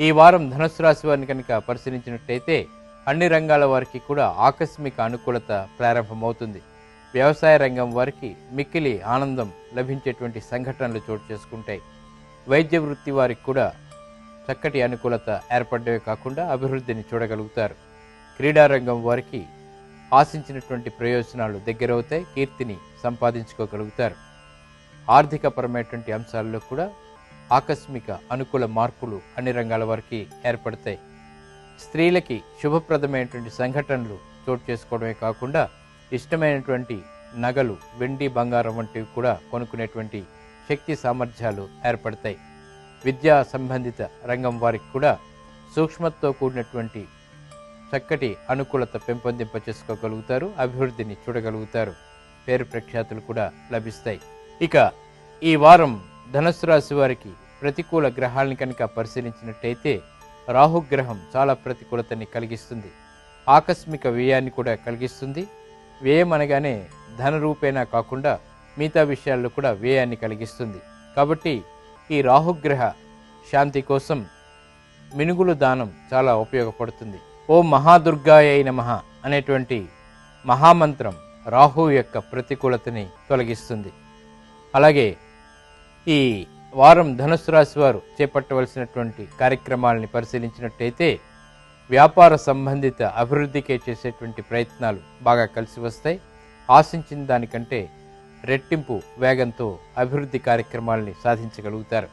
ఈ వారం ధనుసు రాశి వారిని కనుక పరిశీలించినట్టయితే అన్ని రంగాల వారికి కూడా ఆకస్మిక అనుకూలత ప్రారంభమవుతుంది. వ్యవసాయ రంగం వారికి మిక్కిలి ఆనందం లభించేటువంటి సంఘటనలు చోటు చేసుకుంటాయి. వైద్య వృత్తి వారికి కూడా చక్కటి అనుకూలత ఏర్పడమే కాకుండా అభివృద్ధిని చూడగలుగుతారు. క్రీడారంగం వారికి ఆశించినటువంటి ప్రయోజనాలు దగ్గరవుతాయి. కీర్తిని సంపాదించుకోగలుగుతారు. ఆర్థికపరమైనటువంటి అంశాల్లో కూడా ఆకస్మిక అనుకూల మార్పులు అన్ని రంగాల వారికి ఏర్పడతాయి. స్త్రీలకి శుభప్రదమైనటువంటి సంఘటనలు చోటు చేసుకోవడమే కాకుండా ఇష్టమైనటువంటి నగలు వెండి బంగారం వంటివి కూడా కొనుక్కునేటువంటి శక్తి సామర్థ్యాలు ఏర్పడతాయి. విద్యా సంబంధిత రంగం వారికి కూడా సూక్ష్మతో కూడినటువంటి చక్కటి అనుకూలత పెంపొందింప చేసుకోగలుగుతారు అభివృద్ధిని చూడగలుగుతారు. పేరు ప్రఖ్యాతులు కూడా లభిస్తాయి. ఇక ఈ వారం ధనుసు రాశి వారికి ప్రతికూల గ్రహాలను కనుక పరిశీలించినట్టయితే రాహుగ్రహం చాలా ప్రతికూలతని కలిగిస్తుంది. ఆకస్మిక వ్యయాన్ని కూడా కలిగిస్తుంది. వ్యయం అనగానే ధన రూపేణా కాకుండా మిగతా విషయాల్లో కూడా వ్యయాన్ని కలిగిస్తుంది. కాబట్టి ఈ రాహుగ్రహ శాంతి కోసం మినుగులు దానం చాలా ఉపయోగపడుతుంది. ఓ మహాదుర్గాయ నమః అనేటువంటి మహామంత్రం రాహు యొక్క ప్రతికూలతని తొలగిస్తుంది. అలాగే ఈ వారం ధనుసు రాశి వారు చేపట్టవలసినటువంటి కార్యక్రమాలని పరిశీలించినట్టయితే వ్యాపార సంబంధిత అభివృద్ధికే చేసేటువంటి ప్రయత్నాలు బాగా కలిసి వస్తాయి. ఆశించిన దానికంటే రెట్టింపు వేగంతో అభివృద్ధి కార్యక్రమాలని సాధించగలుగుతారు.